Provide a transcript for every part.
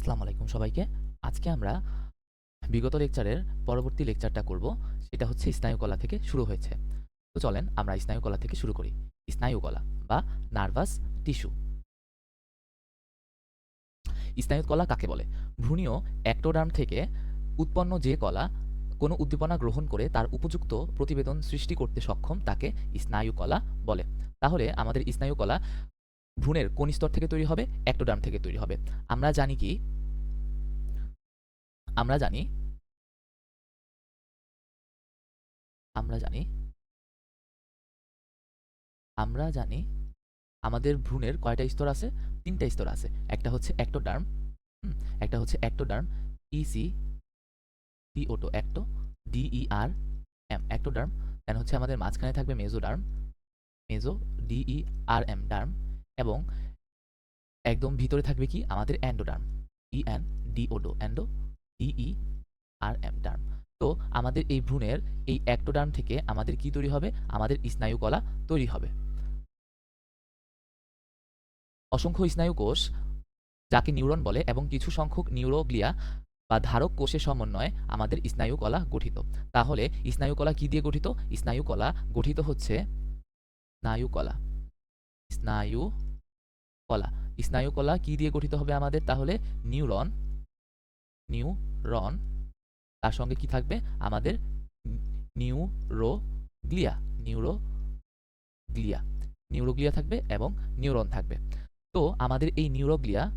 আসসালামু আলাইকুম সবাইকে। আজকে আমরা বিগত লেকচারের পরবর্তী লেকচারটা করব, সেটা হচ্ছে স্নায়ুকলা থেকে শুরু হয়েছে। তো চলেন আমরা স্নায়ুকলা থেকে শুরু করি। স্নায়ুকলা বা নার্ভাস টিস্যু। স্নায়ুকলা কাকে বলে? ভ্রূণীয় অ্যাক্টোডার্ম থেকে উৎপন্ন যে কলা কোনো উদ্দীপনা গ্রহণ করে তার উপযুক্ত প্রতিবেদন সৃষ্টি করতে সক্ষম তাকে স্নায়ুকলা বলে। তাহলে আমাদের স্নায়ুকলা ভ্রূণের কোন স্তর থেকে তৈরি হবে? অ্যাক্টোডার্ম থেকে তৈরি হবে। আমরা জানি কি? আমরা জানি আমরা জানি আমরা জানি আমাদের ভ্রূণের কয়টা স্তর আছে? তিনটা স্তর আছে। একটা হচ্ছে অ্যাক্টোডার্ম একটা হচ্ছে ectoderm E C T O ecto D E R M ectoderm then হচ্ছে আমাদের মাঝখানে থাকবে মেজোডার্ম মেজো ডিইআর এম ডার্ম এবং একদম ভিতরে থাকবে কি? আমাদের endoderm E N D O endo D E R M derm তো আমাদের এই ভ্রূণের এই অ্যাক্টোডার্ম থেকে আমাদের কি তৈরি হবে? আমাদের স্নায়ুকলা তৈরি হবে। অসংখ্য স্নায়ু কোষ যাকে নিউরন বলে এবং কিছু সংখ্যক নিউরোগ্লিয়া বা ধারক কোষের সমন্বয়ে আমাদের স্নায়ুকলা গঠিত। তাহলে স্নায়ুকলা কি দিয়ে গঠিত? স্নায়ুকলা গঠিত হচ্ছে স্নায়ুকলা, স্নায়ু কলা। স্নায়ুকলা কি দিয়ে গঠিত হবে আমাদের? তাহলে নিউরন নিউরন, তার সঙ্গে কি থাকবে? আমাদের নিউরোগ্লিয়া নিউরোগ্লিয়া। নিউরোগ্লিয়া থাকবে এবং নিউরন থাকবে। তো আমাদের এই নিউরোগ্লিয়া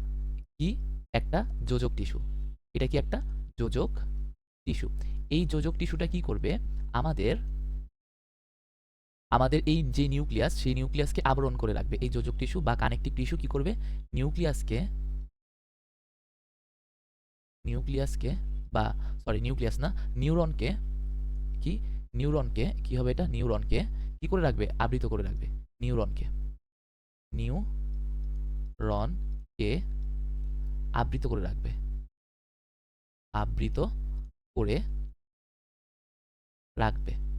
কি? একটা যোজক টিস্যু। এটা কি একটা? যোজক টিস্যু। এই যোজক টিস্যুটা কি করবে? আমাদের আমাদের এই যে নিউক্লিয়াস, সেই নিউক্লিয়াসকে আবরণ করে রাখবে। এই যোজক টিস্যু বা কানেকটিভ টিস্যু কি করবে? নিউক্লিয়াসকে নিউক্লিয়াসকে বা, সরি, নিউক্লিয়াস না, নিউরনকে কি? নিউরনকে, কি হবে এটা? নিউরনকে কি করে রাখবে? আবৃত করে রাখবে। নিউরনকে। নিউরনকে আবৃত করে রাখবে। আবৃত করে রাখবে।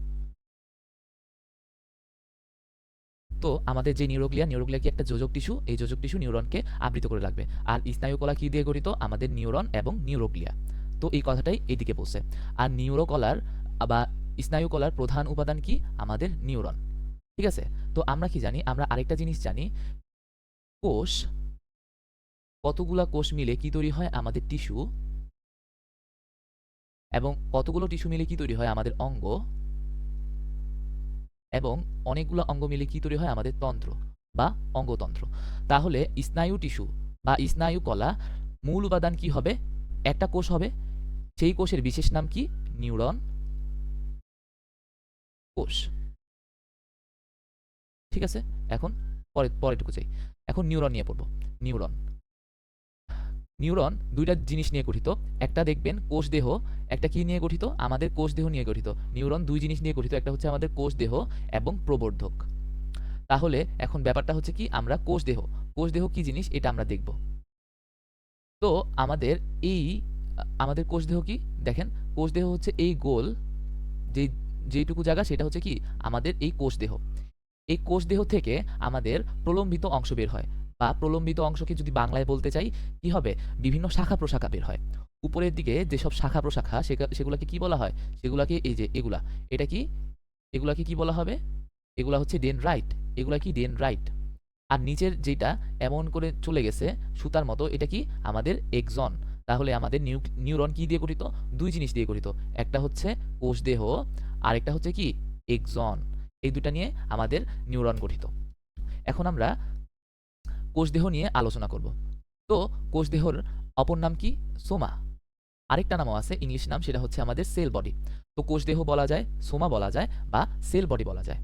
তো আমাদের যে নিউরোগ্লিয়া নিউরোগ্লিয়া কি একটা যোজক টিস্যু? এই যোজক টিস্যু নিউরনকে আবৃত করে রাখবে। আর স্নায়ুকলা কি দিয়ে গঠিত? আমাদের নিউরন এবং নিউরোগ্লিয়া। তো এই কথাটাই এইদিকে বলছে। আর নিউরোকলার বা স্নায়ুকলার প্রধান উপাদান কি? আমাদের নিউরন। ঠিক আছে? তো আমরা কি জানি? আমরা আরেকটা জিনিস জানি। কোষ, কতগুলা কোষ মিলে কি তৈরি হয় আমাদের টিস্যু? এবং কতগুলো টিস্যু মিলে কি তৈরি হয় আমাদের অঙ্গ? এবং অনেকগুলো অঙ্গ মিলে কী তৈরি হয়? আমাদের তন্ত্র বা অঙ্গতন্ত্র। তাহলে স্নায়ু টিস্যু বা স্নায়ু কলা মূল উপাদান কি হবে? একটা কোষ হবে। সেই কোষের বিশেষ নাম কি? নিউরন কোষ। ঠিক আছে? এখন পরে পরেটুকু চাই। এখন নিউরন নিয়ে পড়ব। নিউরন। নিউরন দুইটা জিনিস নিয়ে গঠিত। একটা দেখবেন কোষ দেহ, একটা কি নিয়ে গঠিত? আমাদের কোষ দেহ নিয়ে গঠিত। নিউরন দুই জিনিস নিয়ে গঠিত, একটা হচ্ছে আমাদের কোষ দেহ এবং প্রবর্ধক। তাহলে এখন ব্যাপারটা হচ্ছে কি, আমরা কোষ দেহ। কোষ দেহ কি জিনিস? এটা আমরা দেখব। তো আমাদের এই, আমাদের কোষ দেহ কি? দেখেন, কোষ দেহ হচ্ছে এই গোল, যে যেটুকু জায়গা, সেটা হচ্ছে কি? আমাদের এই কোষ দেহ। এই কোষ দেহ থেকে আমাদের প্রলম্বিত অংশ বের হয়। বা প্রলম্বিত অংশকে যদি বাংলায় বলতে চাই, কি হবে? বিভিন্ন শাখা প্রশাখা বের হয়। উপরের দিকে যেসব শাখা প্রশাখা, সেগা- সেগুলাকে কি বলা হয়? সেগুলাকে এই যে এগুলা। এটা কি? এগুলাকে কি বলা হবে? এগুলা হচ্ছে ডেন রাইট। এগুলা কি? Dendrite. আর নিচের যেটা এমন করে চলে গেছে, সুতার মতো, এটা কি? আমাদের এক্সন। তাহলে আমাদের নিউ, নিউরন কি দিয়ে গঠিত? দুই জিনিস দিয়ে গঠিত। একটা হচ্ছে কোষ দেহ আর একটা হচ্ছে কি? এক্সন। এই দুটা নিয়ে আমাদের নিউরন গঠিত। এখন আমরা কোষদেহ নিয়ে আলোচনা করব। তো কোষদেহর অপর নাম কি? সোমা। আরেকটা নামও আছে, ইংলিশ নাম, সেটা হচ্ছে আমাদের সেল বডি। তো কোষদেহ বলা যায়, সোমা বলা যায় বা সেল বডি বলা যায়।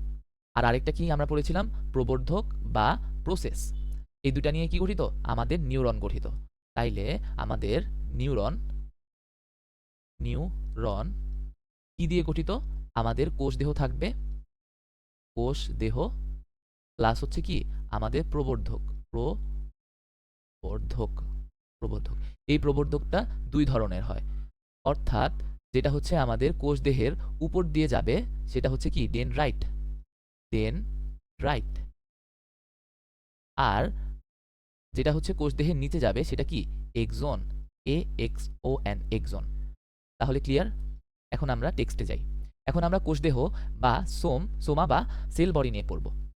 আর আরেকটা কি আমরা পড়েছিলাম? প্রবর্ধক বা প্রসেস। এই দুটা নিয়ে কি গঠিত? আমাদের নিউরন গঠিত। তাইলে আমাদের নিউরন নিউরন কি দিয়ে গঠিত? আমাদের কোষদেহ থাকবে, কোষদেহ প্লাস হচ্ছে কি? আমাদের প্রবর্ধক। প্রবর্ধক প্রবর্ধক। এই প্রবর্ধকটা দুই ধরনের হয়। অর্থাৎ যেটা হচ্ছে আমাদের কোষ দেহের উপর দিয়ে যাবে, সেটা হচ্ছে কি? ডেন রাইট ডেন রাইট আর যেটা হচ্ছে কোষ দেহের নিচে যাবে, সেটা কি? Axon A X O N axon তাহলে ক্লিয়ার এখন আমরা টেক্সটে যাই। এখন আমরা কোষদেহ বা সোম, সোমা বা সেল বডি নিয়ে পড়ব।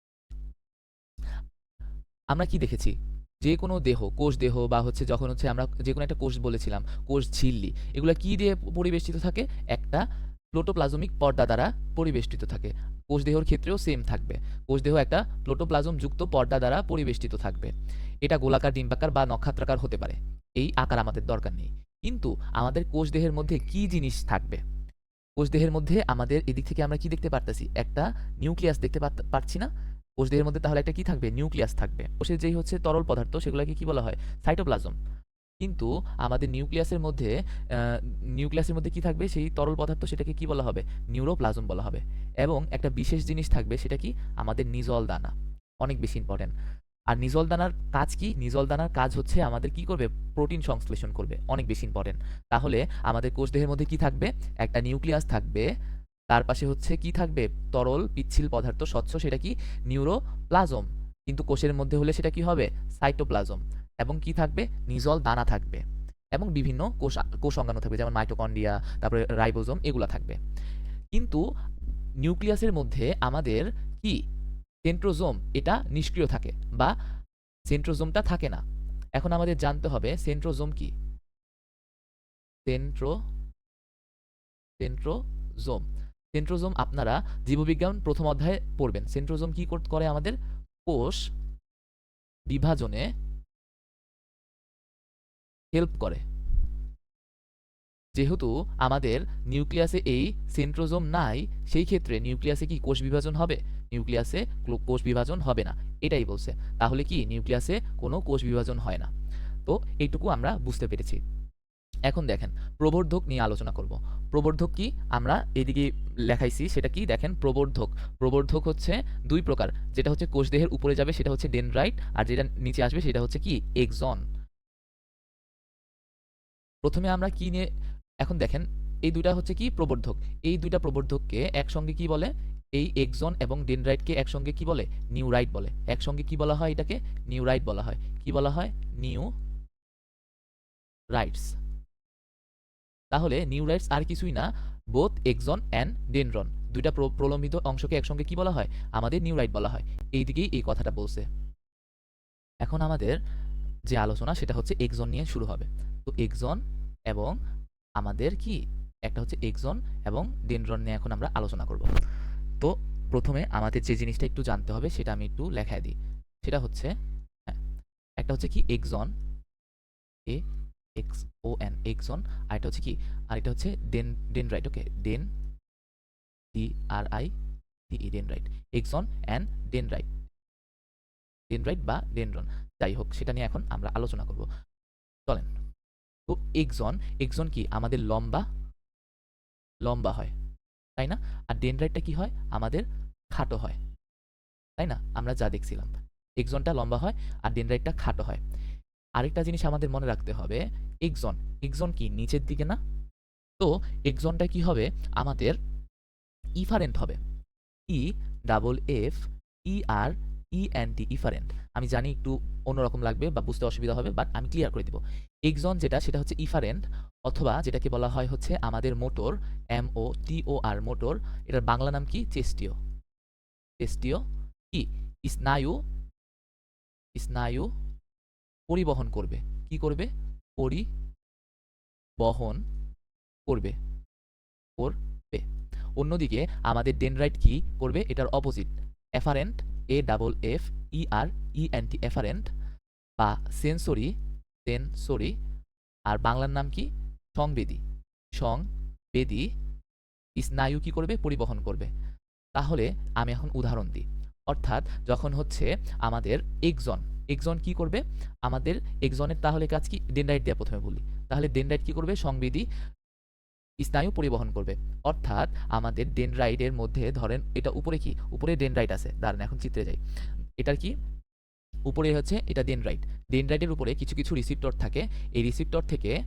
আমরা কি দেখেছি? যে কোনো দেহ, কোষ দেহ বা হচ্ছে যখন হচ্ছে আমরা যে কোনো একটা কোষ বলেছিলাম, কোষ ঝিল্লি, এগুলো কি দিয়ে পরিবেষ্টিত থাকে? একটা প্লোটোপ্লাজমিক পর্দা দ্বারা পরিবেষ্টিত থাকে। কোষ দেহর ক্ষেত্রেও সেম থাকবে। কোষ দেহ একটা প্লোটোপ্লাজম যুক্ত পর্দা দ্বারা পরিবেষ্টিত থাকবে। এটা গোলাকার, ডিম্বাকার বা নক্ষত্রাকার হতে পারে। এই আকার আমাদের দরকার নেই। কিন্তু আমাদের কোষ দেহের মধ্যে কি জিনিস থাকবে? কোষ দেহের মধ্যে আমাদের এদিক থেকে আমরা কি দেখতে পারতেছি? একটা নিউক্লিয়াস দেখতে পারছি না? কোষ দেহের মধ্যে তাহলে একটা কি থাকবে? নিউক্লিয়াস থাকবে। কোষের যেই হচ্ছে তরল পদার্থ, সেগুলোকে কি বলা হয়? সাইটোপ্লাজম। কিন্তু আমাদের নিউক্লিয়াসের মধ্যে নিউক্লিয়াসের মধ্যে কি থাকবে? সেই তরল পদার্থ সেটাকে কি বলা হবে? নিউরোপ্লাজম বলা হবে। এবং একটা বিশেষ জিনিস থাকবে, সেটা কি? আমাদের নিজল দানা। অনেক বেশি ইম্পর্টেন্ট আর নিজল দানার কাজ কি? নিজল দানার কাজ হচ্ছে আমাদের কি করবে? প্রোটিন সংশ্লেষণ করবে। অনেক বেশি ইম্পর্টেন্ট তাহলে আমাদের কোষ দেহের মধ্যে কি থাকবে? একটা নিউক্লিয়াস থাকবে তার পাশে হচ্ছে কি থাকবে? তরল পিচ্ছিল পদার্থ, স্বচ্ছ সেটা কি? নিউরোপ্লাজম। কিন্তু কোষের মধ্যে হলে সেটা কি হবে? সাইটোপ্লাজম। এবং কি থাকবে? নিজল দানা থাকবে। এবং বিভিন্ন কোষ কোষ অঙ্গাণু থাকবে, যেমন মাইটোকন্ড্রিয়া, তারপরে রাইবোজোম, এগুলা থাকবে। কিন্তু নিউক্লিয়াসের মধ্যে আমাদের কি? সেন্ট্রোজোম, এটা নিষ্ক্রিয় থাকে বা সেন্ট্রোজোমটা থাকে না। এখন আমাদের জানতে হবে, সেন্ট্রোজোম কি? সেন্ট্রো, সেন্ট্রোজোম। সেন্ট্রোজোম আপনারা জীববিজ্ঞান প্রথম অধ্যায়ে পড়বেন। সেন্ট্রোজোম কি কর- আমাদের? কোষ বিভাজনে হেল্প করে। যেহেতু আমাদের নিউক্লিয়াসে এই সেন্ট্রোজোম নাই, সেই ক্ষেত্রে নিউক্লিয়াসে কি কোষ বিভাজন হবে? নিউক্লিয়াসে কোষ বিভাজন হবে না। এটাই বলছে। তাহলে কি নিউক্লিয়াসে কোনো কোষ বিভাজন হয় না? তো এইটুকু আমরা বুঝতে পেরেছি। এখন দেখেন, প্রবর্ধক নিয়ে আলোচনা করব। প্রবর্ধক কি? আমরা এদিকে লেখাইছি, সেটা কি? দেখেন, প্রবর্ধক। প্রবর্ধক হচ্ছে দুই প্রকার। যেটা হচ্ছে কোষদেহের উপরে যাবে, সেটা হচ্ছে ডেনড্রাইট, আর যেটা নিচে আসবে, সেটা হচ্ছে কি? এক্সন। প্রথমে আমরা কি নিয়ে, এখন দেখেন, এই দুইটা হচ্ছে কি? প্রবর্ধক। এই দুইটা প্রবর্ধককে একসঙ্গে কি বলে? এই এক্সন এবং ডেনড্রাইটকে একসঙ্গে কি বলে? নিউরাইট বলে। একসঙ্গে কি বলা হয় এটাকে? নিউরাইট বলা হয়। কি বলা হয়? নিউ রাইটস তাহলে নিউরাইটস আর কিছুই না, বোথ এক্সন অ্যান্ড ডেনড্রন, দুইটা প্র- প্রলম্বিত অংশকে একসঙ্গে কি বলা হয়? আমাদের নিউরাইট বলা হয়। এই দিকেই এই কথাটা বলছে। এখন আমাদের যে আলোচনা, সেটা হচ্ছে এক্সন নিয়ে শুরু হবে। তো এক্সন এবং আমাদের কি? একটা হচ্ছে এক্সন এবং ডেনড্রন নিয়ে এখন আমরা আলোচনা করব। তো প্রথমে আমাদের যে জিনিসটা একটু জানতে হবে, সেটা আমি একটু লেখায় দিই। সেটা হচ্ছে হ্যাঁ একটা হচ্ছে কি? Axon A X O N axon আর এটা হচ্ছে কি? আর এটা হচ্ছে den dendrite okay den D R I D E den dendrite axon and dendrite dendrite বা ডেনড্রন যাই হোক, সেটা নিয়ে এখন আমরা আলোচনা করব। চলেন। তো এক্সন এক্সন কি? আমাদের লম্বা লম্বা হয়, তাই না? আর ডেনড্রাইটটা কি হয়? আমাদের খাটো হয়, তাই না? আমরা যা দেখছিলাম। এক্সনটা লম্বা হয়, আর ডেনড্রাইটটা খাটো হয়। আরেকটা জিনিস আমাদের মনে রাখতে হবে এক্সন এক্সন কি? নিচের দিকে না? তো এক্সনটা কি হবে? আমাদের ইফারেন্ট হবে। E double F E R E N T efferent আমি জানি একটু অন্যরকম লাগবে বা বুঝতে অসুবিধা হবে বাট আমি ক্লিয়ার করে দিব। এক্সন যেটা, সেটা হচ্ছে ইফারেন্ট অথবা যেটাকে বলা হয় হচ্ছে আমাদের motor M O T O R motor এটার বাংলা নাম কি? চেস্টিও চেস্টিও কি? স্নায়ু স্নায়ু পরিবহন করবে। কি করবে? পরিবহন করবে করবে। অন্যদিকে আমাদের ডেনরাইট কি করবে? এটার opposite afferent A double F E R E N T afferent বা সেন্সরি সেন্সরি আর বাংলার নাম কি? সংবেদী। সংবেদী স্নায়ু কি করবে? পরিবহন করবে। তাহলে আমি এখন উদাহরণ দিই। অর্থাৎ যখন হচ্ছে আমাদের এক্সন এক্সন কি করবে? আমাদের এক্সনের তাহলে কাজ কি? ডেনড্রাইট দিয়ে প্রথমে বলি। তাহলে ডেনড্রাইট কি করবে? সংবেদী স্নায়ু পরিবহন করবে। অর্থাৎ আমাদের ডেনড্রাইটের মধ্যে ধরেন এটা উপরে কি? উপরে ডেনড্রাইট আছে। দাঁড়ান, এখন চিত্রে যাই। এটার কি? উপরে হচ্ছে এটা ডেনড্রাইট ডেনড্রাইটের উপরে কিছু কিছু রিসিপ্টর থাকে। এই রিসিপ্টর থেকে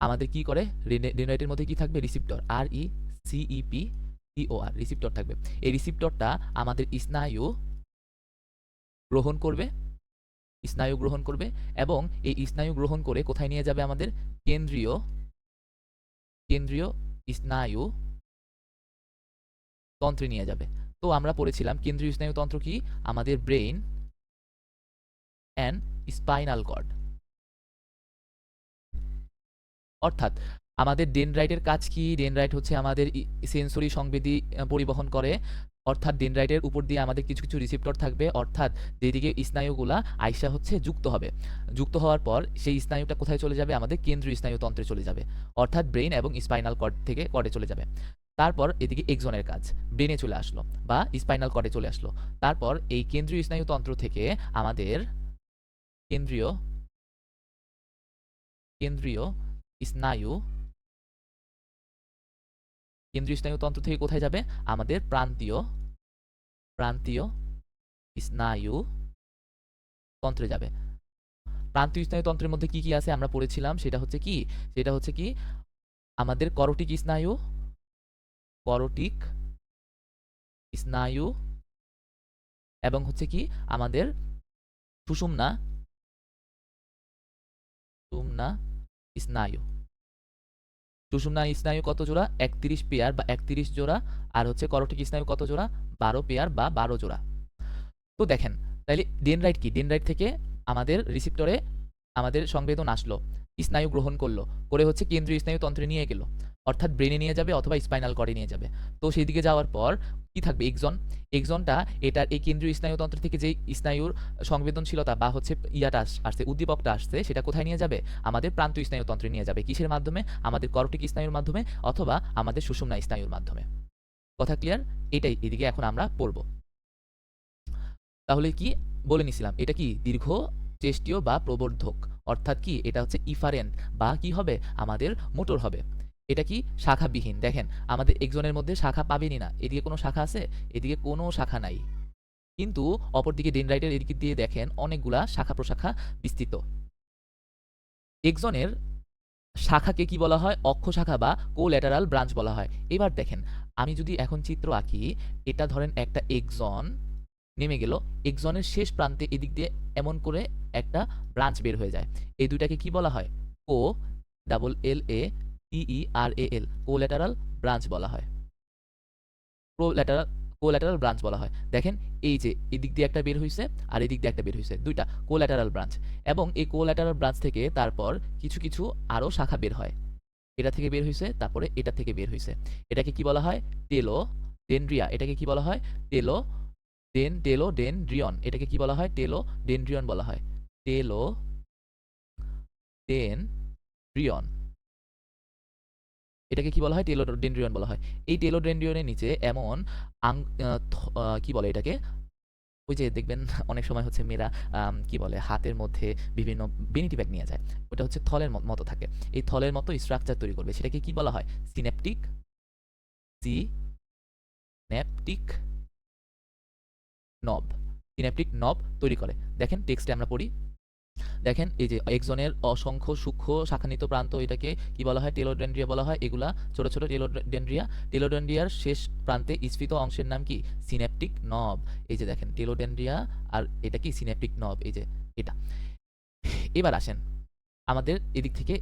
আমাদের কি করে? ডেনড্রাইটের মধ্যে কি থাকবে? Receptor R E C E P T O R receptor থাকবে। এই রিসিপ্টরটা আমাদের স্নায়ু গ্রহণ করবে। স্নায়ু গ্রহণ করবে এবং এই স্নায়ু গ্রহণ করে কোথায় নিয়ে যাবে আমাদের? কেন্দ্রীয় কেন্দ্রীয় স্নায়ু তন্ত্রে নিয়ে যাবে। তো আমরা পড়েছিলাম কেন্দ্রীয় স্নায়ুতন্ত্র কি? আমাদের ব্রেইন অ্যান্ড স্পাইনাল কর্ড। অর্থাৎ আমাদের ডেনড্রাইটের কাজ কি? ডেনড্রাইট হচ্ছে আমাদের সেন্সরি সংবেদী পরিবহন করে। অর্থাৎ ডেনড্রাইটের উপর দিয়ে আমাদের কিছু কিছু রিসিপ্টর থাকবে, অর্থাৎ যেদিকে স্নায়ুগুলা আইসা হচ্ছে যুক্ত হবে। যুক্ত হওয়ার পর সেই স্নায়ুটা কোথায় চলে যাবে? আমাদের কেন্দ্রীয় স্নায়ুতন্ত্রে চলে যাবে। অর্থাৎ ব্রেন এবং স্পাইনাল কর্ড থেকে কর্ডে চলে যাবে। তারপর এদিকে এক্সনের কাজ ব্রেনে চলে আসলো বা স্পাইনাল কর্ডে চলে আসলো। তারপর এই কেন্দ্রীয় স্নায়ুতন্ত্র থেকে আমাদের কেন্দ্রীয় কেন্দ্রীয় স্নায়ু কেন্দ্রীয় স্নায়ুতন্ত্র থেকে কোথায় যাবে? আমাদের প্রান্তীয় প্রান্তীয় স্নায়ু তন্ত্রে যাবে। প্রান্তীয় স্নায়ুতন্ত্রের মধ্যে কি কি আছে আমরা পড়েছিলাম? সেটা হচ্ছে কি? সেটা হচ্ছে কি? আমাদের করটিক স্নায়ু করটিক স্নায়ু এবং হচ্ছে কি? আমাদের সুষুম্না সুষুম্না স্নায়ু। সুষুম্না স্নায়ু কত জোড়া? একত্রিশ পেয়ার বা একত্রিশ জোড়া। আর হচ্ছে করটিক স্নায়ু কত জোড়া? বারো পেয়ার বা বারো জোড়া। তো দেখেন, তাইলে ডেনরাইট কি? ডেনরাইট থেকে আমাদের রিসিপ্টরে আমাদের সংবেদন আসলো। স্নায়ু গ্রহণ করল। করে হচ্ছে কেন্দ্রীয় স্নায়ুতন্ত্রে নিয়ে গেলো। অর্থাৎ ব্রেনে নিয়ে যাবে অথবা স্পাইনাল কর্ডে নিয়ে যাবে। তো সেই দিকে যাওয়ার পর কি থাকবে? এক্সন। এক্সনটা এটার এই কেন্দ্রীয় স্নায়ুতন্ত্র থেকে যে স্নায়ুর সংবেদনশীলতা বা হচ্ছে ইয়াটা আসছে, উদ্দীপকটা আসছে, সেটা কোথায় নিয়ে যাবে? আমাদের প্রান্ত স্নায়ুতন্ত্রে নিয়ে যাবে। কিসের মাধ্যমে? আমাদের করটিক স্নায়ুর মাধ্যমে অথবা আমাদের সুষুম্না স্নায়ুর মাধ্যমে। কথা ক্লিয়ার এটাই। এদিকে এখন আমরা পড়ব। তাহলে কি? বলে নিছিলাম, এটা কি দীর্ঘ, চেষ্টীয় বা প্রবর্ধক? অর্থাৎ কি? এটা হচ্ছে ইফারেন্ট বা কি হবে? আমাদের মোটর হবে। এটা কি শাখাবিহীন? দেখেন, আমাদের একজনের মধ্যে শাখা পাবেনই না। এদিকে কোনো শাখা আছে? এদিকে কোনো শাখা নাই। কিন্তু অপরদিকে ডেনরাইটের এদিকে দিয়ে দেখেন, অনেকগুলা শাখা প্রশাখা বিস্তৃত। একজনের শাখাকে কি বলা হয়? অক্ষ শাখা বা কোল্যাটারাল ব্রাঞ্চ বলা হয়। এবার দেখেন, আমি যদি এখন চিত্র আঁকি, এটা ধরেন একটা একজন নেমে গেল। একজনের শেষ প্রান্তে এদিক দিয়ে এমন করে একটা ব্রাঞ্চ বের হয়ে যায়। এই দুইটাকে কি বলা হয়? Co double L A E R A L collateral branch বলা হয়। কোল্যাটারাল কোল্যাটারাল ব্রাঞ্চ বলা হয়। দেখেন, এই যে এদিক দিয়ে একটা বের হয়েছে আর এদিক দিয়ে একটা বের হয়েছে দুইটা কোল্যাটারাল ব্রাঞ্চ এবং এই কোল্যাটারাল ব্রাঞ্চ থেকে তারপর কিছু কিছু আরও শাখা বের হয়। এটা থেকে বের হয়েছে তারপরে এটা থেকে বের হয়েছে এটাকে কি বলা হয়? টেলো ডেনড্রিয়া এটাকে কি বলা হয়? টেলো ডেন টেলো ডেনড্রিয়ন এটাকে কি বলা হয়? টেলো ডেনড্রিয়ন বলা হয়। টেলো ডেনড্রিয়ন এটাকে কি বলা হয়? টেলোডেন্ড্রিয়ন বলা হয়। এই টেলোডেন্ড্রিয়নের নিচে এমন আং কি বলে এটাকে? ওই যে দেখবেন অনেক সময় হচ্ছে মেয়েরা কি বলে, হাতের মধ্যে বিভিন্ন বেনিটি ব্যাগ নিয়ে যায়। ওটা হচ্ছে থলের মতো থাকে। এই থলের মতো স্ট্রাকচার তৈরি করবে। সেটাকে কি বলা হয়? সিনেপটিক সি ন্যাপটিক নব সিনেপটিক নব তৈরি করে। দেখেন টেক্সটে আমরা পড়ি। দেখেন, এই যে একজনের অসংখ্য সূক্ষ্ম শাখানিত প্রান্ত, এটাকে কি বলা হয়? টেলোডেন্ড্রিয়া বলা হয়। এগুলা ছোট ছোট টেলোডেন্ড্রিয়া। টেলোডেন্ড্রিয়ার শেষ প্রান্তে স্ফীত অংশের নাম কি? সিনেপটিক নব। এই যে দেখেন, টেলোডেন্ড্রিয়া আর এটা কি? সিনেপটিক নব। এই যে এটা। এবার আসেন আমাদের এদিক থেকে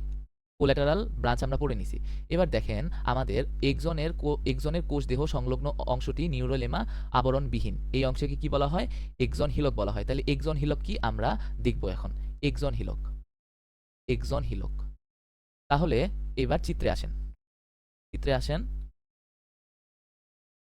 কোল্যাটারাল ব্রাঞ্চ আমরা পড়ে নিছি। এবার দেখেন আমাদের একজনের একজনের কোষ দেহ সংলগ্ন অংশটি নিউরোলেমা আবরণবিহীন। এই অংশকে কি বলা হয়? একজন হিলক বলা হয়। তাহলে একজন হিলক কি আমরা দেখব এখন? একজন হিলক। একজন হিলক। তাহলে এবার চিত্রে আসেন। চিত্রে আসেন।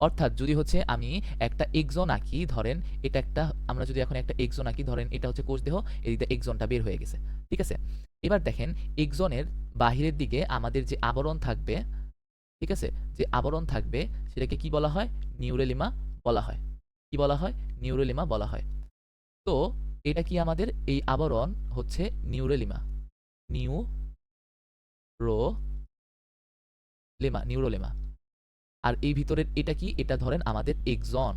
অর্থাৎ যদি হচ্ছে আমি একটা এক্সন আঁকি, ধরেন এটা একটা, আমরা যদি এখন একটা এক্সন আঁকি, ধরেন এটা হচ্ছে কোষ দেহ এদিকে এক্সনটা বের হয়ে গেছে। ঠিক আছে? এবার দেখেন, এক্সনের বাহিরের দিকে আমাদের যে আবরণ থাকবে, ঠিক আছে? যে আবরণ থাকবে, সেটাকে কি বলা হয়? নিউরেলিমা বলা হয়। কি বলা হয়? নিউরোলিমা বলা হয়। তো, এটা কি আমাদের এই আবরণ হচ্ছে নিউরেলিমা? Neurolemma neurolemma. আর এই ভিতরের এটা কি? এটা ধরেন আমাদের এক্সন।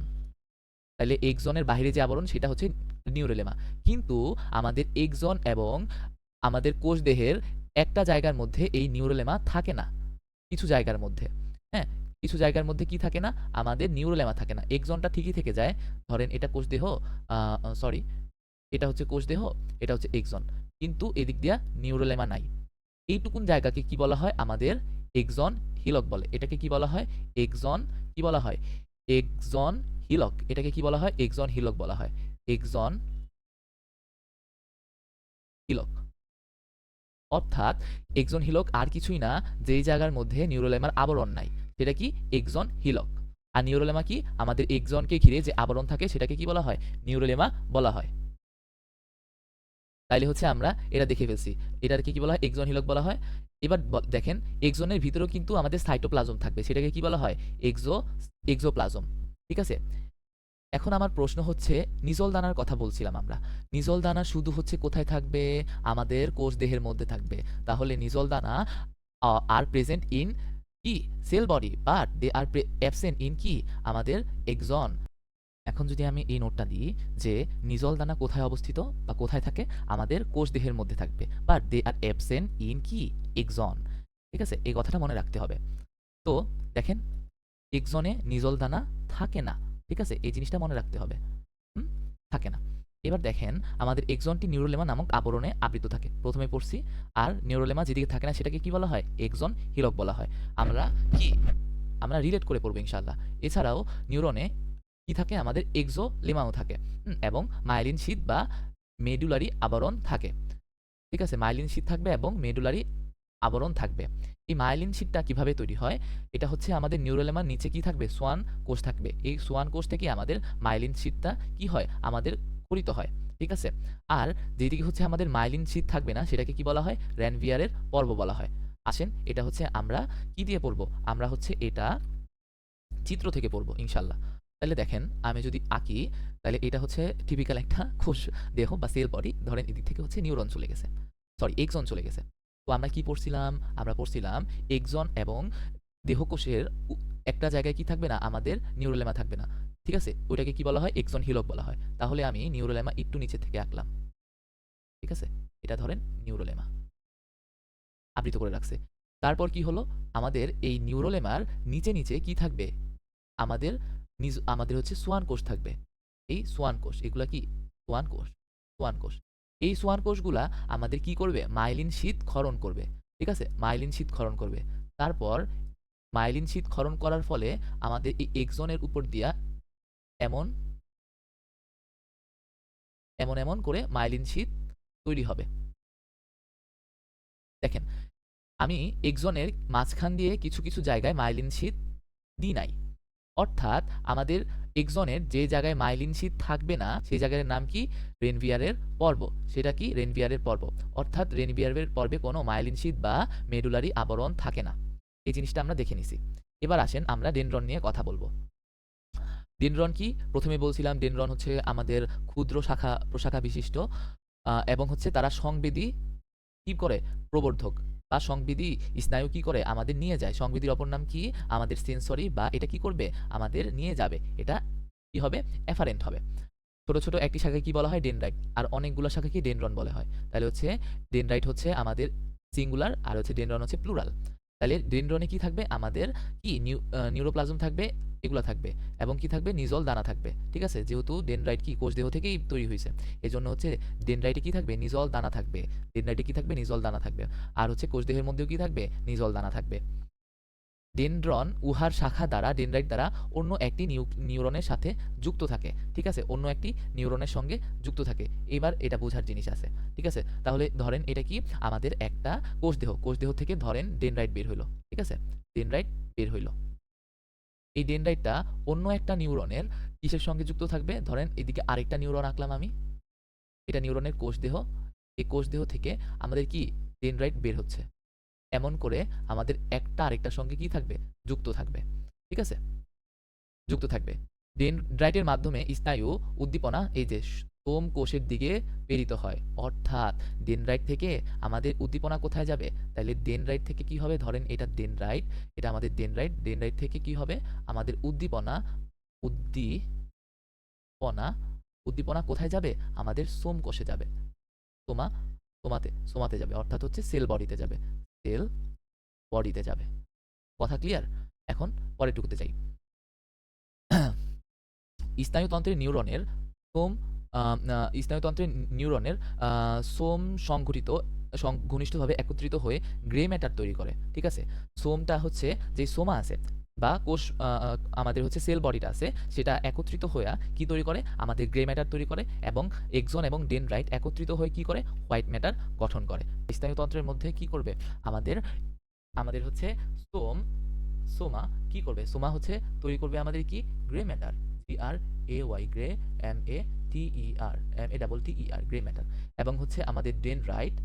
তাহলে এক্সনের বাইরে যে আবরণ, সেটা হচ্ছে নিউরোলেমা। কিন্তু আমাদের এক্সন এবং আমাদের কোষ দেহের একটা জায়গার মধ্যে এই নিউরোলেমা থাকে না। কিছু জায়গার মধ্যে। হ্যাঁ কিছু জায়গার মধ্যে কি থাকে না? আমাদের নিউরোলেমা থাকে না। এক্সনটা ঠিকই থেকে যায়। ধরেন এটা কোষ দেহ সরি এটা হচ্ছে কোষ দেহ, এটা হচ্ছে এক্সন। কিন্তু এদিক দিয়া নিউরোলেমা নাই। এইটুকুন জায়গাকে কি বলা হয়? আমাদের এক্সন হিলক বলে। এটাকে কি বলা হয়? এক্সন কি বলা হয়? Axon hillock. এটাকে কি বলা হয়? এক্সন হিলক বলা হয়। Axon hillock. অর্থাৎ এক্সন হিলক আর কিছুই না, যেই জায়গার মধ্যে নিউরোলেমার আবরণ নাই, সেটা কি এক্সন হিলক? আর নিউরোলেমা কি আমাদের এক্সনকে ঘিরে যে আবরণ থাকে সেটাকে কি বলা হয়? নিউরোলেমা বলা হয়। তাইলে হচ্ছে আমরা এটা দেখে ফেলছি। এটাকে কি বলা হয়? এক্সন হিলক বলা হয়। এবার দেখেন এক্সনের ভিতরেও কিন্তু আমাদের সাইটোপ্লাজম থাকবে, সেটাকে কি বলা হয়? Axo, axoplasm. ঠিক আছে? এখন আমার প্রশ্ন হচ্ছে নিজল দানার কথা বলছিলাম আমরা। নিজল দানা শুধু হচ্ছে কোথায় থাকবে? আমাদের কোষ দেহের মধ্যে থাকবে। তাহলে নিজল দানা আর প্রেজেন্ট ইন কি? Cell body but they are absent in কি? আমাদের এক্সন এখন যদি আমি এই নোটটা দিই যে নিজল দানা কোথায় অবস্থিত বা কোথায় থাকে? আমাদের কোষ দেহের মধ্যে থাকবে but they are absent in কি? এক্সন ঠিক আছে? এই কথাটা মনে রাখতে হবে। তো দেখেন এক্সনে নিজল দানা থাকে না। ঠিক আছে? এই জিনিসটা মনে রাখতে হবে। থাকে না। এবার দেখেন, আমাদের এক্সনটি নিউরোলেমা নামক আবরণে আবৃত থাকে। প্রথমে পড়ছি, আর নিউরোলেমা যেদিকে থাকে না সেটাকে কি বলা হয়? এক্সন হিলক বলা হয়। আমরা কি? আমরা রিলেট করে পড়ব ইনশাল্লাহ এছাড়াও নিউরনে কি থাকে? আমাদের এক্সো লেমাও থাকে এবং মাইলিন শীত বা মেডুলারি আবরণ থাকে। ঠিক আছে? মাইলিন শীত থাকবে এবং মেডুলারি আবরণ থাকবে। এই মাইলিন শীটটা কীভাবে তৈরি হয়? এটা হচ্ছে আমাদের নিউরোলেমার নিচে কি থাকবে? সোয়ান কোষ থাকবে। এই সোয়ান কোষ থেকে আমাদের মাইলিন শীটটা কি হয়? আমাদের খরিত হয়। ঠিক আছে? আর যেদিকে হচ্ছে আমাদের মাইলিন শীত থাকবে না, সেটাকে কি বলা হয়? র্যানভিয়ারের পর্ব বলা হয়। আসেন, এটা হচ্ছে আমরা কি দিয়ে পড়ব? আমরা হচ্ছে এটা চিত্র থেকে পড়ব ইনশাল্লাহ তাহলে দেখেন, আমি যদি আঁকি, তাহলে এটা হচ্ছে টিপিক্যাল একটা কোষ দেহ বা সেল বডি ধরেন এদিক থেকে হচ্ছে নিউরন চলে গেছে। সরি এক্সন চলে গেছে। তো আমরা কি পড়ছিলাম? আমরা পড়ছিলাম এক্সন এবং দেহকোষের একটা জায়গায় কি থাকবে না? আমাদের নিউরোলেমা থাকবে না। ঠিক আছে? ওইটাকে কি বলা হয়? এক্সন হিলক বলা হয়। তাহলে আমি নিউরোলেমা একটু নিচে থেকে আঁকলাম। ঠিক আছে? এটা ধরেন নিউরোলেমা। আবৃত করে রাখছে। তারপর কি হলো? আমাদের এই নিউরোলেমার নিচে নিচে কি থাকবে? আমাদের নিজ, আমাদের হচ্ছে সোয়ান কোষ থাকবে। এই সোয়ান কোষ, এগুলা কি? সোয়ান কোষ সোয়ান কোষ। এই সোয়ান কোষগুলা আমাদের কি করবে? মাইলিন শীত ক্ষরণ করবে। ঠিক আছে? মাইলিন শীত ক্ষরণ করবে। তারপর মাইলিন শীত ক্ষরণ করার ফলে আমাদের এই এক্সনের উপর দিয়া এমন এমন এমন করে মাইলিন শীত তৈরি হবে। দেখেন, আমি এক্সনের মাঝখান দিয়ে কিছু কিছু জায়গায় মাইলিন শীত দিই নাই। অর্থাৎ আমাদের এক্সনের যে জায়গায় মাইলিন শীত থাকবে না, সেই জায়গার নাম কি? রেনভিয়ারের পর্ব। সেটা কি? রেনভিয়ারের পর্ব। অর্থাৎ রেনভিয়ারের পর্বে কোনো মাইলিন শীত বা মেডুলারি আবরণ থাকে না। এই জিনিসটা আমরা দেখে নিছি। এবার আসেন আমরা ডেনড্রন নিয়ে কথা বলব। ডেনড্রন কি? প্রথমে বলছিলাম ডেনড্রন হচ্ছে আমাদের ক্ষুদ্র শাখা প্রশাখা বিশিষ্ট এবং হচ্ছে তারা সংবেদী, কি করে? প্রবর্ধক। বা সংবিধি স্নায়ু কি করে আমাদের নিয়ে যায়? সংবিধির অপর নাম কি? আমাদের সেন্সরি বা এটা কি করবে? আমাদের নিয়ে যাবে। এটা কি হবে? অ্যাফারেন্ট হবে। ছোট ছোট একটি শাখাকে কি বলা হয়? ডেনড্রাইট আর অনেকগুলো শাখাকে ডেনড্রন বলা হয়? তাহলে হচ্ছে ডেনড্রাইট হচ্ছে আমাদের সিঙ্গুলার আর হচ্ছে ডেনড্রন হচ্ছে প্লুরাল তাহলে ডেনড্রনে কি থাকবে? আমাদের কি নিউ নিউরোপ্লাজম থাকবে? এগুলো থাকবে। এবং কি থাকবে? নিজল দানা থাকবে। ঠিক আছে? যেহেতু ডেনড্রাইট কি কোষ দেহ থেকেই তৈরি হয়েছে। এই জন্য হচ্ছে ডেনড্রাইটে কি থাকবে? নিজল দানা থাকবে। ডেনড্রাইটে কি থাকবে? নিজল দানা থাকবে। আর হচ্ছে কোষ দেহের মধ্যেও কি থাকবে? নিজল দানা থাকবে। ডেনড্রন উহার শাখা দ্বারা, ডেনড্রাইট দ্বারা অন্য একটি নিউ- নিউরনের সাথে যুক্ত থাকে, ঠিক আছে? অন্য একটি নিউরনের সঙ্গে যুক্ত থাকে। এবার এটা বোঝার জিনিস আছে, ঠিক আছে? তাহলে ধরেন এটা কি? আমাদের একটা কোষ দেহ কোষ দেহ থেকে ধরেন ডেনড্রাইট বের হইল, ঠিক আছে? ডেনড্রাইট বের হইল। এই ডেনড্রাইটটা অন্য একটা নিউরনের কিসের সঙ্গে যুক্ত থাকবে? ধরেন এদিকে আরেকটা নিউরন আঁকলাম আমি। এটা নিউরনের কোষ দেহ এই কোষ দেহ থেকে আমাদের কি? ডেনড্রাইট বের হচ্ছে। এমন করে আমাদের একটা আরেকটার সঙ্গে কি থাকবে? যুক্ত থাকবে। ঠিক আছে? যুক্ত থাকবে। ডেনড্রাইটের মাধ্যমে স্নায়ু উদ্দীপনা এই যে সোম কোষের দিকে প্রেরিত হয়। অর্থাৎ ডেনড্রাইট থেকে আমাদের উদ্দীপনা কোথায় যাবে? তাহলে ডেনড্রাইট থেকে কি হবে? ধরেন এটা ডেনড্রাইট এটা আমাদের ডেনড্রাইট ডেনড্রাইট থেকে কি হবে? আমাদের উদ্দীপনা উদ্দীপনা উদ্দীপনা কোথায় যাবে? আমাদের সোম কোষে যাবে। সোমা, সোমাতে সোমাতে যাবে। অর্থাৎ হচ্ছে সেল বডিতে যাবে। সেল বডিতে যাবে। কথা ক্লিয়ার এখন পরেরটুকুতে যাই। স্নায়ুতন্ত্রের নিউরনের সোম স্নায়ুতন্ত্রের নিউরনের সোম সংঘটিত ঘনিষ্ঠভাবে একত্রিত হয়ে গ্রে ম্যাটার তৈরি করে, ঠিক আছে? সোমটা হচ্ছে যে সোমা আছে বা কোষ আমাদের হচ্ছে সেল বডিটা আছে, সেটা একত্রিত হয়ে কি তৈরি করে? আমাদের গ্রে ম্যাটার তৈরি করে এবং এক্সন এবং ডেনড্রাইট একত্রিত হয়ে কি করে? হোয়াইট ম্যাটার গঠন করে। স্নায়ুতন্ত্রের মধ্যে কি করবে? আমাদের আমাদের হচ্ছে সোম, সোমা কি করবে? সোমা হচ্ছে তৈরি করবে আমাদের কি? Gray matter. G R A Y gray M A T E R M A double T E R gray matter. এবং হচ্ছে আমাদের dendrite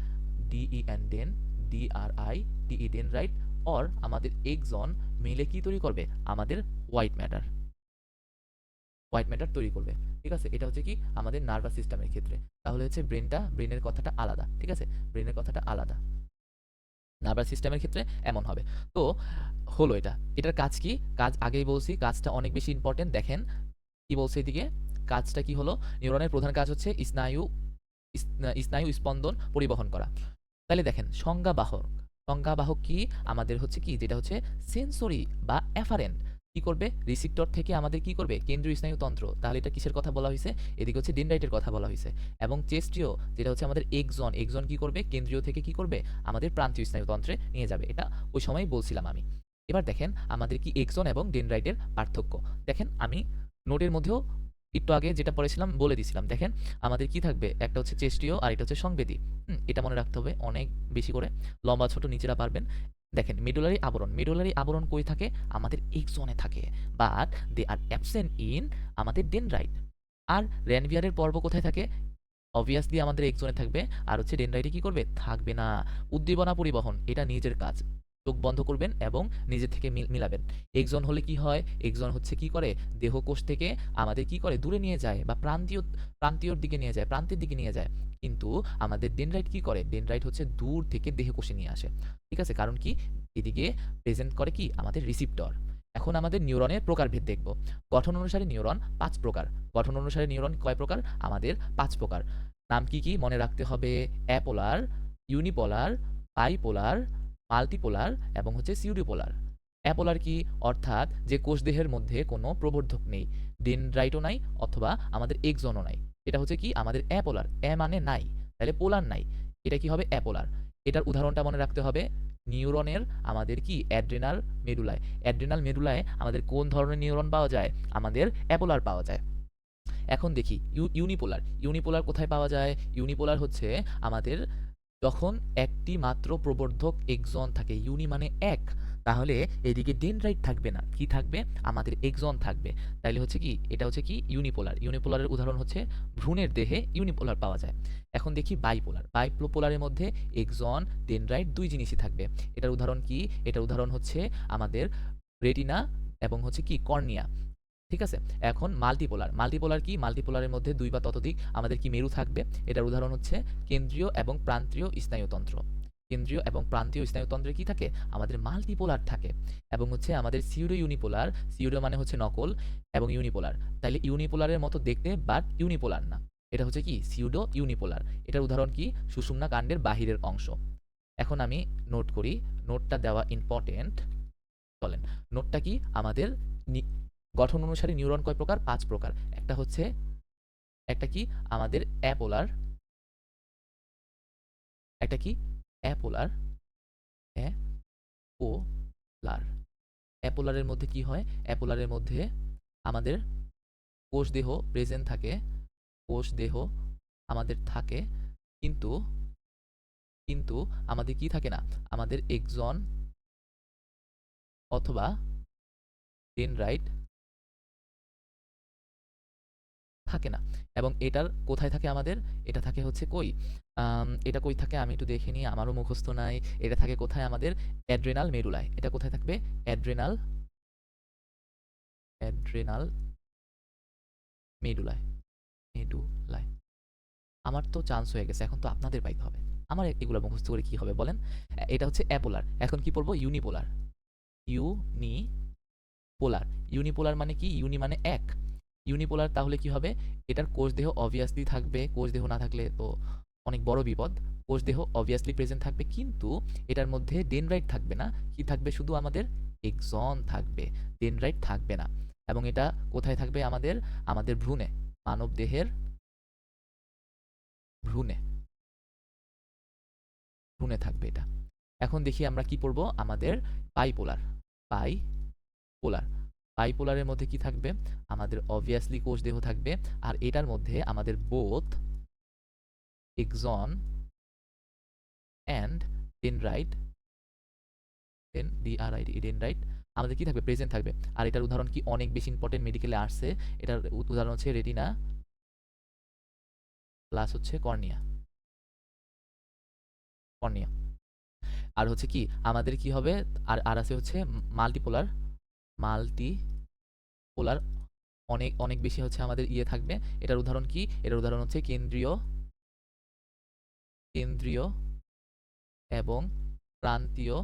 D E den D R I T E dendrite or আমাদের axon মিলে কি তৈরি করবে? আমাদের white matter white matter তৈরি করবে। ঠিক আছে? এটা হচ্ছে কি? আমাদের নার্ভাস সিস্টেমের ক্ষেত্রে। তাহলে হচ্ছে ব্রেনটা ব্রেনের কথাটা আলাদা। ঠিক আছে? ব্রেনের কথাটা আলাদা। নার্ভাস সিস্টেমের ক্ষেত্রে এমন হবে। তো, হলো এটা। এটার কাজ কি? কাজ আগেই বলছি, কাজটা অনেক বেশি ইম্পর্টেন্ট দেখেন, কি বলছে এদিকে? কাজটা কি হলো? নিউরনের প্রধান কাজ হচ্ছে স্নায়ু স্নায়ু স্পন্দন পরিবহন করা। তাহলে দেখেন সংজ্ঞাবাহক সংজ্ঞাবাহক কি? আমাদের হচ্ছে কি? যেটা হচ্ছে সেন্সরি বা অ্যাফারেন্ট কি করবে? রিসিপ্টর থেকে আমাদের কি করবে? কেন্দ্রীয় স্নায়ুতন্ত্র তাহলে এটা কিসের কথা বলা হয়েছে? এদিকে হচ্ছে ডেনড্রাইটের কথা বলা হয়েছে। এবং চেস্ট্রিও যেটা হচ্ছে আমাদের এক্সন এক্সন কি করবে? কেন্দ্রীয় থেকে কি করবে? আমাদের প্রান্তীয় স্নায়ুতন্ত্রে নিয়ে যাবে। এটা ওই সময় বলছিলাম আমি। এবার দেখেন, আমাদের কি এক্সন এবং ডেনড্রাইটের পার্থক্য। দেখেন, আমি নোটের মধ্যেও একটু আগে যেটা পড়েছিলাম, বলে দিছিলাম। দেখেন, আমাদের কি থাকবে? একটা হচ্ছে চেস্টীয় আর এটা হচ্ছে সংবেদী। এটা মনে রাখতে হবে অনেক বেশি করে। লম্বা, ছোট, নিচেরা পারবেন। দেখেন মিডুলারি আবরণ। মিডুলারি আবরণ কই থাকে? আমাদের এক্সনে থাকে। But they are absent in আমাদের ডেন রাইট আর র্যানভিয়ারের পর্ব কোথায় থাকে? অবভিয়াসলি আমাদের এক্সনে থাকবে। আর হচ্ছে ডেন রাইটে কী করবে? থাকবে না। উদ্দীপনা পরিবহন, এটা নিজের কাজ। চোখ বন্ধ করবেন এবং নিজের থেকে মিলাবেন। এক্সন হলে কি হয়? এক্সন হচ্ছে কি করে? দেহকোষ থেকে আমাদের কি করে? দূরে নিয়ে যায় বা প্রান্তীয় প্রান্তীয়র দিকে নিয়ে যায়, প্রান্তের দিকে নিয়ে যায়। কিন্তু আমাদের ডেনড্রাইট কি করে? ডেনড্রাইট হচ্ছে দূর থেকে দেহকোষে নিয়ে আসে। ঠিক আছে? কারণ কি? এদিকে প্রেজেন্ট করে কি? আমাদের রিসিপ্টর এখন আমাদের নিউরনের প্রকারভেদ দেখব। গঠন অনুসারে নিউরন পাঁচ প্রকার। গঠন অনুসারে নিউরন কয় প্রকার? আমাদের পাঁচ প্রকার। নাম কি কি? মনে রাখতে হবে। অ্যাপোলার, ইউনিপোলার, বাইপোলার মাল্টিপোলার এবং হচ্ছে সিউডিপোলার অ্যাপোলার কি? অর্থাৎ যে কোষদেহের মধ্যে কোনো প্রবর্ধক নেই, ডেনড্রাইটও নাই অথবা আমাদের এক্সনও নাই। এটা হচ্ছে কি? আমাদের অ্যাপোলার। অ্যা মানে নাই, তাহলে পোলার নাই। এটা কি হবে? অ্যাপোলার। এটার উদাহরণটা মনে রাখতে হবে। নিউরনের আমাদের কি? অ্যাড্রেনাল মেডুলায়। অ্যাড্রেনাল মেডুলায় আমাদের কোন ধরনের নিউরন পাওয়া যায়? আমাদের অ্যাপোলার পাওয়া যায়। এখন দেখি, ইউ, ইউনিপোলার। ইউনিপোলার কোথায় পাওয়া যায়? ইউনিপোলার হচ্ছে আমাদের যখন একটি মাত্র প্রবর্ধক এক্সন থাকে ইউনি মানে এক। তাহলে এদিকে ডেনড্রাইট থাকবে না। কি থাকবে? আমাদের এক্সন থাকবে। তাইলে হচ্ছে কি? এটা হচ্ছে কি? ইউনিপোলার ইউনিপোলারের উদাহরণ হচ্ছে ভ্রূণের দেহে ইউনিপোলার পাওয়া যায়। এখন দেখি বাইপোলার বাইপোলারের মধ্যে এক্সন ডেনড্রাইট দুই জিনিসই থাকবে। এটার উদাহরণ কি? এটার উদাহরণ হচ্ছে আমাদের রেটিনা এবং হচ্ছে কি? কর্নিয়া ঠিক আছে? এখন মাল্টিপোলার মাল্টিপোলার কি? মাল্টিপোলারের মধ্যে দুই বা ততোধিক আমাদের কি মেরু থাকবে? এটার উদাহরণ হচ্ছে কেন্দ্রীয় এবং প্রান্তীয় স্নায়ুতন্ত্র। কেন্দ্রীয় এবং প্রান্তীয় স্নায়ুতন্ত্রে কি থাকে? আমাদের মাল্টিপোলার থাকে এবং হচ্ছে আমাদের সিউডো ইউনিপোলার সিউডো মানে হচ্ছে নকল এবং ইউনিপোলার তাহলে ইউনিপোলারের মতো দেখতে বাট ইউনিপোলার না। এটা হচ্ছে কি? সিউডো ইউনিপোলার এটার উদাহরণ কি? সুষুম্না কাণ্ডের বাহিরের অংশ। এখন আমি নোট করি। নোটটা দেওয়া ইম্পর্টেন্ট চলেন নোটটা কি? আমাদের গঠন অনুসারে নিউরন কয় প্রকার? পাঁচ প্রকার। একটা হচ্ছে, একটা কি? আমাদের অ্যাপোলার। একটা কি? অ্যাপোলার। অ্যাপোলার। অ্যাপোলারের মধ্যে কি হয়? অ্যাপোলারের মধ্যে আমাদের কোষ দেহ প্রেজেন্ট থাকে, কোষ দেহ আমাদের থাকে, কিন্তু কিন্তু আমাদের কি থাকে না? আমাদের এক্সন অথবা ডেনড্রাইট থাকে না। এবং এটার কোথায় থাকে আমাদের? এটা থাকে হচ্ছে কই? এটা কই থাকে? আমি একটু দেখে নিই, আমারও মুখস্থ নাই। এটা থাকে কোথায় আমাদের? অ্যাড্রেনাল মেরুলায়। এটা কোথায় থাকবে? অ্যাড্রেনাল অ্যাড্রেনাল মেডুলায় মেডুলায় আমার তো চান্স হয়ে গেছে, এখন তো আপনাদের পাইতে হবে। আমার এগুলো মুখস্থ করে কি হবে বলেন? এটা হচ্ছে অ্যাপোলার। এখন কি পড়ব? ইউনিপোলার ইউনি পোলার ইউনিপোলার মানে কি? ইউনি মানে এক। ইউনিপোলার তাহলে কি হবে? এটার কোষ দেহ অবভিয়াসলি থাকবে, কোষ দেহ না থাকলে তো অনেক বড় বিপদ। কোষ দেহ অবভিয়াসলি প্রেজেন্ট থাকবে, কিন্তু এটার মধ্যে ডেনরাইট থাকবে না। কি থাকবে? শুধু আমাদের এক্সন থাকবে ডেনরাইট থাকবে না। এবং এটা কোথায় থাকবে? আমাদের আমাদের ভ্রূণে, মানব দেহের ভ্রূণে। ভ্রূণে থাকবে এটা। এখন দেখি আমরা কি পড়ব? আমাদের পাইপোলার পাই পোলার পাইপোলারের মধ্যে কি থাকবে? আমাদের অবভিয়াসলি কোষ দেহ থাকবে। আর এটার মধ্যে আমাদের both axon and dendrite den D R I D dendrite আমাদের কি থাকবে? প্রেজেন্ট থাকবে। আর এটার উদাহরণ কি অনেক বেশি ইম্পর্টেন্ট মেডিকেলে আসছে। এটার উদাহরণ হচ্ছে রেটিনা প্লাস হচ্ছে কর্নিয়া কর্নিয়া আর হচ্ছে কি? আমাদের কি হবে? আর আর আছে হচ্ছে মাল্টিপোলার মাল্টি পোলার অনেক অনেক বেশি হচ্ছে আমাদের ইয়ে থাকবে। এটার উদাহরণ কি? এটার উদাহরণ হচ্ছে কেন্দ্রীয় কেন্দ্রীয় এবং প্রান্তীয়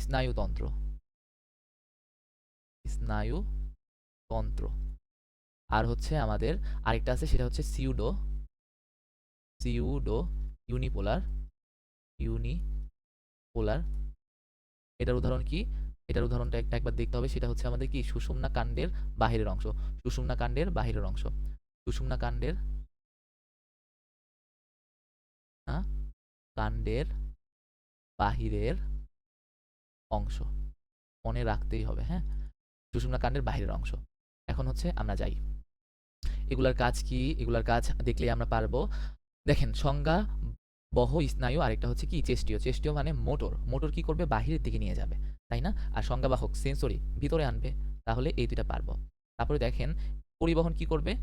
স্নায়ুতন্ত্র। স্নায়ুতন্ত্র। আর হচ্ছে আমাদের আরেকটা আছে, সেটা হচ্ছে সিউডো সিউডো ইউনিপোলার ইউনিপোলার। এটার উদাহরণ কি? এটার উদাহরণটা এক- একবার দেখতে হবে, সেটা হচ্ছে আমাদের কি? সুষুম্না কাণ্ডের বাহিরের অংশ। সুষুম্না কাণ্ডের বাহিরের অংশ। সুষুম্না কাণ্ডের হ্যাঁ? কাণ্ডের বাহিরের অংশ। মনে রাখতেই হবে হ্যাঁ? সুষুম্না কাণ্ডের বাহিরের অংশ। এখন হচ্ছে আমরা যাই। এগুলার কাজ কি? এগুলার কাজ দেখলে আমরা পারব। দেখেন, সংজ্ঞা বহ স্নায়ু আরেকটা হচ্ছে কি? চেষ্টীয়। চেষ্টীয় মানে মোটর। মোটর কি করবে? বাহিরের দিকে নিয়ে যাবে। তাই না? আর সংজ্ঞাবাহক সেন্সরি ভিতরে আনবে, তাহলে এই দুইটা পারব। তারপরে দেখেন, পরিবহন কি করবে?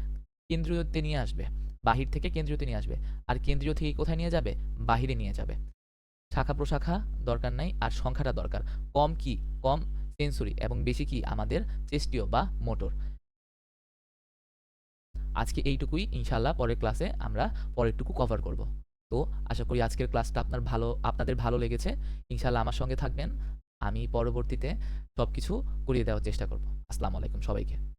কেন্দ্রীয়তে নিয়ে আসবে। বাহির থেকে কেন্দ্রীয়তে নিয়ে আসবে। আর কেন্দ্রীয় থেকে কোথায় নিয়ে যাবে? বাহিরে নিয়ে যাবে। শাখা প্রশাখা দরকার নাই, আর সংখ্যাটা দরকার। কম কি? কম সেন্সরি এবং বেশি কি? আমাদের চেষ্টীয় বা মোটর। আজকে এইটুকুই। ইনশাল্লাহ পরের ক্লাসে আমরা পরেরটুকু কভার করব। তো আশা করি আজকের ক্লাসটা আপনার ভালো, আপনাদের ভালো লেগেছে। ইনশাল্লাহ আমার সঙ্গে থাকবেন। আমি পরবর্তীতে সব কিছু করিয়ে দেওয়ার চেষ্টা করব। আসসালামু আলাইকুম সবাইকে।